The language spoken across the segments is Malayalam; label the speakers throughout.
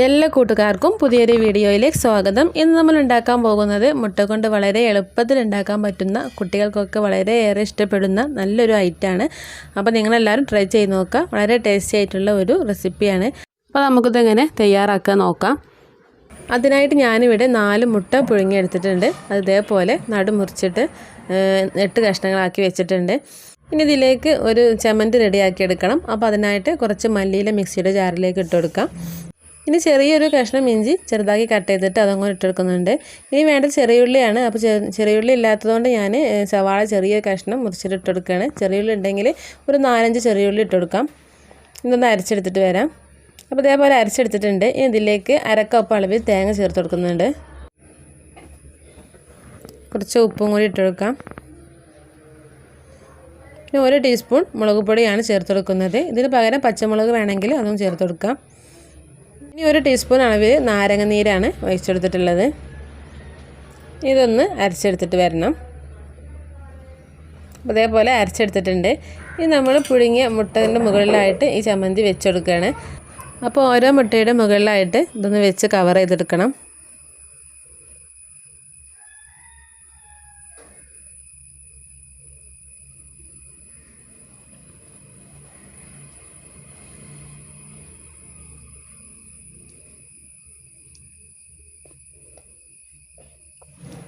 Speaker 1: എല്ലാ കൂട്ടുകാർക്കും പുതിയൊരു വീഡിയോയിലേക്ക് സ്വാഗതം. ഇന്ന് നമ്മൾ ഉണ്ടാക്കാൻ പോകുന്നത് മുട്ട കൊണ്ട് വളരെ എളുപ്പത്തിൽ ഉണ്ടാക്കാൻ പറ്റുന്ന കുട്ടികൾക്കൊക്കെ വളരെ ഏറെ ഇഷ്ടപ്പെടുന്ന നല്ലൊരു ഐറ്റമാണ് അപ്പോൾ നിങ്ങളെല്ലാവരും ട്രൈ ചെയ്ത് നോക്കുക. വളരെ ടേസ്റ്റി ആയിട്ടുള്ള ഒരു റെസിപ്പിയാണ് അപ്പോൾ നമുക്കിതെങ്ങനെ തയ്യാറാക്കാൻ നോക്കാം. അതിനായിട്ട് ഞാനിവിടെ നാല് മുട്ട പുഴുങ്ങിയെടുത്തിട്ടുണ്ട്. അത് ഇതേപോലെ നടുമുറിച്ചിട്ട് എട്ട് കഷ്ണങ്ങളാക്കി വെച്ചിട്ടുണ്ട്. ഇനി ഇതിലേക്ക് ഒരു ചമ്മന്തി റെഡിയാക്കി എടുക്കണം. അപ്പോൾ അതിനായിട്ട് കുറച്ച് മല്ലിയില മിക്സിയുടെ ജാറിലേക്ക് ഇട്ട് കൊടുക്കാം. ഇനി ചെറിയൊരു കഷ്ണം ഇഞ്ചി ചെറുതാക്കി കട്ട് ചെയ്തിട്ട് അതങ്ങോട്ട് ഇട്ടെടുക്കുന്നുണ്ട്. ഇനി വേണ്ടത് ചെറിയുള്ളിയാണ്. അപ്പോൾ ചെറിയുള്ളി ഇല്ലാത്തതുകൊണ്ട് ഞാൻ സവാള ചെറിയ കഷ്ണം മുറിച്ചിട്ട് ഇട്ടെടുക്കുകയാണ്. ചെറിയുള്ളി ഉണ്ടെങ്കിൽ ഒരു നാലഞ്ച് ചെറിയുള്ളി ഇട്ടെടുക്കാം. ഇതൊന്ന് അരച്ചെടുത്തിട്ട് വരാം. അപ്പോൾ ഇതേപോലെ അരച്ചെടുത്തിട്ടുണ്ട്. ഇനി ഇതിലേക്ക് അരക്കപ്പ് അളവിൽ തേങ്ങ ചേർത്ത് കൊടുക്കുന്നുണ്ട്. കുറച്ച് ഉപ്പും കൂടി ഇട്ടെടുക്കാം. പിന്നെ ഒരു ടീസ്പൂൺ മുളക് പൊടിയാണ് ചേർത്ത് കൊടുക്കുന്നത്. ഇതിന് പകരം പച്ചമുളക് വേണമെങ്കിൽ അതും ചേർത്ത് കൊടുക്കാം. ഇനി ഒരു ടീസ്പൂൺ അളവിൽ നാരങ്ങ നീരാണ് ഒഴിച്ചെടുത്തിട്ടുള്ളത്. ഇതൊന്ന് അരച്ചെടുത്തിട്ട് വരണം. അതേപോലെ അരച്ചെടുത്തിട്ടുണ്ട്. ഇനി നമ്മൾ പുഴുങ്ങിയ മുട്ടന്റെ മുകളിലായിട്ട് ഈ ചമ്മന്തി വെച്ചെടുക്കുകയാണ്. അപ്പോൾ ഓരോ മുട്ടയുടെ മുകളിലായിട്ട് ഇതൊന്ന് വെച്ച് കവർ ചെയ്തെടുക്കണം.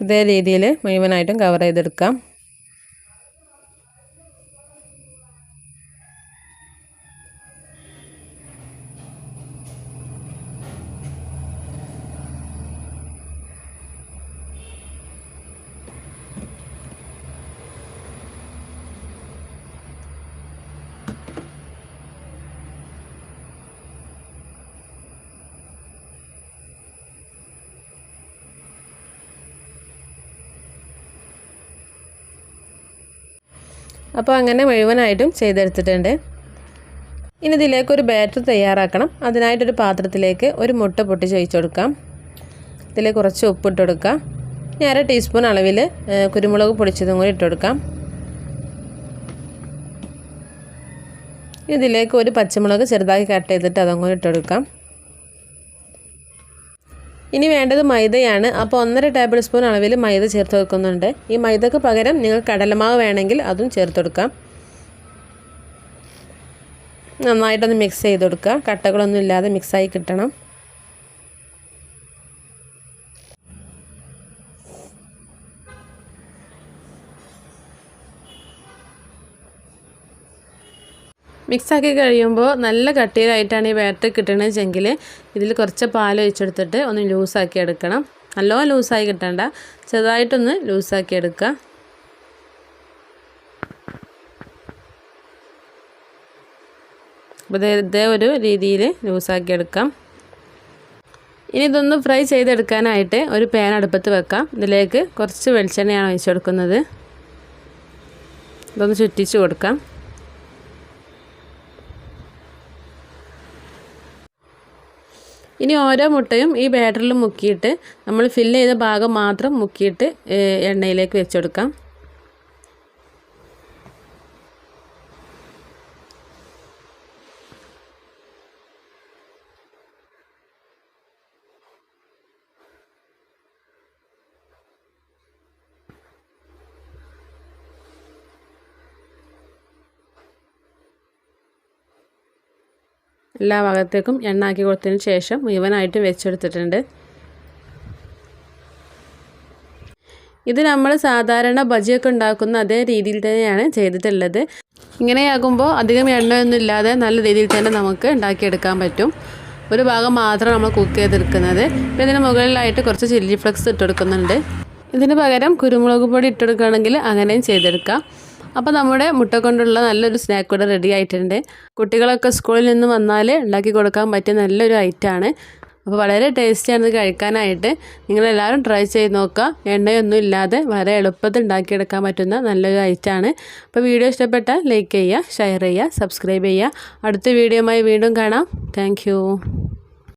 Speaker 1: ഇതേ രീതിയിൽ മുഴുവനായിട്ടും കവർ ചെയ്തെടുക്കാം. അപ്പോൾ അങ്ങനെ മുഴുവനായിട്ടും ചെയ്തെടുത്തിട്ടുണ്ട്. ഇനി ഇതിലേക്കൊരു ബാറ്റർ തയ്യാറാക്കണം. അതിനായിട്ടൊരു പാത്രത്തിലേക്ക് ഒരു മുട്ട പൊട്ടിച്ച് ഒഴിച്ചു കൊടുക്കാം. ഇതിൽ കുറച്ച് ഉപ്പിട്ട് കൊടുക്കാം ഇനി അര ടീസ്പൂൺ അളവിൽ കുരുമുളക് പൊടിച്ചതും കൂടി ഇട്ട് കൊടുക്കാം. ഇതിലേക്ക് ഒരു പച്ചമുളക് ചെറുതാക്കി കട്ട് ചെയ്തിട്ട് അതും കൂടി ഇട്ട് കൊടുക്കാം. ഇനി വേണ്ടത് മൈദയാണ്. അപ്പോൾ ഒന്നര ടേബിൾ സ്പൂൺ അളവിൽ മൈദ ചേർത്ത് വെക്കുന്നുണ്ട്. ഈ മൈദക്ക് പകരം നിങ്ങൾ കടലമാവ് വേണമെങ്കിൽ അതും ചേർത്ത് കൊടുക്കാം. നന്നായിട്ടൊന്ന് മിക്സ് ചെയ്ത് കൊടുക്കുക. കട്ടകളൊന്നും ഇല്ലാതെ മിക്സായി കിട്ടണം. മിക്സാക്കി കഴിയുമ്പോൾ നല്ല കട്ടിയിലായിട്ടാണ് ഈ ബാറ്റർ കിട്ടണമെങ്കിൽ ഇതിൽ കുറച്ച് പാൽ ഒഴിച്ചെടുത്തിട്ട് ഒന്ന് ലൂസാക്കി എടുക്കണം. നല്ലോ ലൂസായി കിട്ടണ്ട. ചെറുതായിട്ടൊന്ന് ലൂസാക്കി എടുക്കുക. അപ്പോൾ ഇതേ ഒരു രീതിയിൽ ലൂസാക്കി എടുക്കാം. ഇനി ഇതൊന്ന് ഫ്രൈ ചെയ്തെടുക്കാനായിട്ട് ഒരു പാൻ അടുപ്പത്ത് വെക്കാം. ഇതിലേക്ക് കുറച്ച് വെളിച്ചെണ്ണയാണ് ഒഴിച്ചെടുക്കുന്നത്. ഇതൊന്ന് ചുറ്റിച്ച് കൊടുക്കാം. ഇനി ഓരോ മുട്ടയും ഈ ബാറ്ററിൽ മുക്കിയിട്ട് നമ്മൾ ഫില്ല് ചെയ്ത ഭാഗം മാത്രം മുക്കിയിട്ട് എണ്ണയിലേക്ക് വെച്ചെടുക്കാം. എല്ലാ ഭാഗത്തേക്കും എണ്ണ ആക്കി കൊടുത്തതിന് ശേഷം മുഴുവനായിട്ട് വെച്ചെടുത്തിട്ടുണ്ട്. ഇത് നമ്മൾ സാധാരണ ബജിയൊക്കെ ഉണ്ടാക്കുന്ന അതേ രീതിയിൽ തന്നെയാണ് ചെയ്തിട്ടുള്ളത്. ഇങ്ങനെയാകുമ്പോൾ അധികം എണ്ണയൊന്നും ഇല്ലാതെ നല്ല രീതിയിൽ തന്നെ നമുക്ക് ഉണ്ടാക്കിയെടുക്കാൻ പറ്റും. ഒരു ഭാഗം മാത്രം നമ്മൾ കുക്ക് ചെയ്തെടുക്കുന്നത്. പിന്നെ ഇതിന് മുകളിലായിട്ട് കുറച്ച് ചില്ലി ഫ്ലക്സ് ഇട്ടെടുക്കുന്നുണ്ട് ഇതിന് പകരം കുരുമുളക് പൊടി ഇട്ടെടുക്കുകയാണെങ്കിൽ അങ്ങനെയും ചെയ്തെടുക്കാം. അപ്പോൾ നമ്മുടെ മുട്ട കൊണ്ടുള്ള നല്ലൊരു സ്നാക്ക് കൂടെ റെഡി ആയിട്ടുണ്ട്. കുട്ടികളൊക്കെ സ്കൂളിൽ നിന്ന് വന്നാൽ ഉണ്ടാക്കി കൊടുക്കാൻ പറ്റിയ നല്ലൊരു ഐറ്റമാണ് അപ്പോൾ വളരെ ടേസ്റ്റിയാണ് ഇത് കഴിക്കാനായിട്ട്. നിങ്ങളെല്ലാവരും ട്രൈ ചെയ്ത് നോക്കുക. എണ്ണയൊന്നും ഇല്ലാതെ വളരെ എളുപ്പത്തിൽ ഉണ്ടാക്കിയെടുക്കാൻ പറ്റുന്ന നല്ലൊരു ഐറ്റമാണ് അപ്പോൾ വീഡിയോ ഇഷ്ടപ്പെട്ടാൽ ലൈക്ക് ചെയ്യുക ഷെയർ ചെയ്യുക സബ്സ്ക്രൈബ് ചെയ്യുക. അടുത്ത വീഡിയോയുമായി വീണ്ടും കാണാം. താങ്ക്